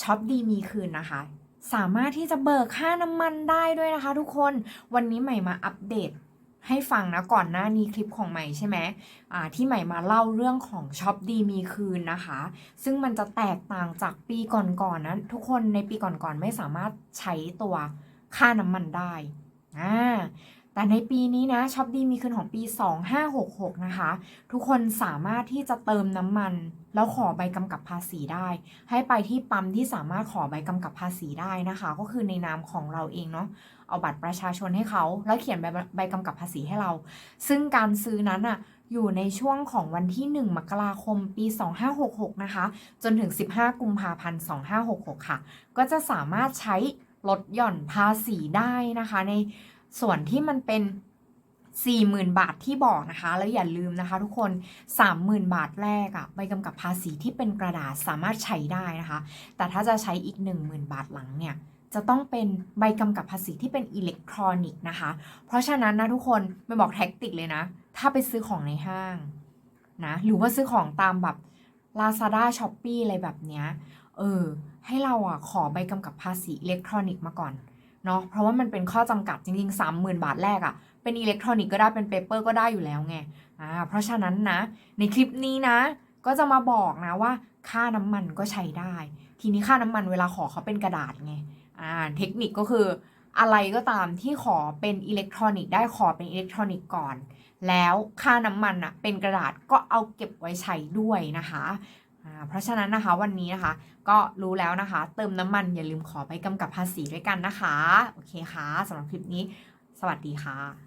ช็อปดีมีคืนนะคะ สามารถที่จะเบิกค่าน้ำมันได้ด้วยนะคะ ทุกคนวันนี้ใหม่มาอัปเดตให้ฟังนะก่อนหน้านี้คลิปของใหม่ใช่ไหมอ่าที่ใหม่มาเล่าเรื่องของช็อปดีมีคืนนะคะ ซึ่งมันจะแตกต่างจากปีก่อนๆนะทุกคนในปีก่อนๆไม่สามารถใช้ตัวค่าน้ำมันได้อ่า แต่ในปีนี้นะช็อปดีมีคืนของปี 2566 นะคะ ทุกคนสามารถที่จะเติมน้ำมัน แล้วขอใบกำกับภาษีได้ ให้ไปที่ปั๊มที่สามารถขอใบกำกับภาษีได้นะคะ ก็คือในนามของเราเองเนาะเอาบัตรประชาชนให้เขา แล้วเขียนใบใบกำกับภาษีให้เรา ซึ่งการซื้อนั้นอะอยู่ในช่วงของวันที่ 1 มกราคมปี 2566 นะคะ จนถึง 15 กุมภาพันธ์ 2566 ค่ะ ก็จะสามารถใช้ลดหย่อนภาษีได้นะคะใน ส่วนที่มันเป็น 40,000 บาทที่บอกนะคะ แล้วอย่าลืมนะคะ ทุกคน 30,000 บาทแรกอะใบกำกับภาษีที่เป็นกระดาษสามารถใช้ได้นะคะ แต่ถ้าจะใช้อีก 10,000 บาทหลังเนี่ยจะต้องเป็นใบกำกับภาษีที่เป็นอิเล็กทรอนิกส์นะคะ เพราะฉะนั้นนะทุกคนไปบอกแท็กติกเลยนะ ถ้าไปซื้อของในห้างนะ หรือว่าซื้อของตามแบบ Lazada s h o p e e อะไรแบบเนี้ย เออ ให้เราอะขอใบกำกับภาษีอิเล็กทรอนิกส์มาก่อน เนาะเพราะว่ามันเป็นข้อจำกัดจริงๆ 30,000 บาทแรกอะ เป็นอิเล็กทรอนิกส์ก็ได้เป็นเปเปอร์ก็ได้อยู่แล้วไงอ่าเพราะฉะนั้นนะ ในคลิปนี้นะ ก็จะมาบอกนะว่า ค่าน้ำมันก็ใช้ได้ ทีนี้ค่าน้ำมันเวลาขอเขาเป็นกระดาษไงอ่าเทคนิคก็คืออะไรก็ตามที่ขอเป็นอิเล็กทรอนิกส์ได้ขอเป็นอิเล็กทรอนิกส์ก่อน แล้วค่าน้ำมันอะเป็นกระดาษก็เอาเก็บไว้ใช้ด้วยนะคะ เพราะฉะนั้นนะคะวันนี้นะคะ ก็รู้แล้วนะคะ เติมน้ำมันอย่าลืมขอไปกำกับภาษีด้วยกันนะคะ โอเคค่ะสำหรับคลิปนี้ สวัสดีค่ะ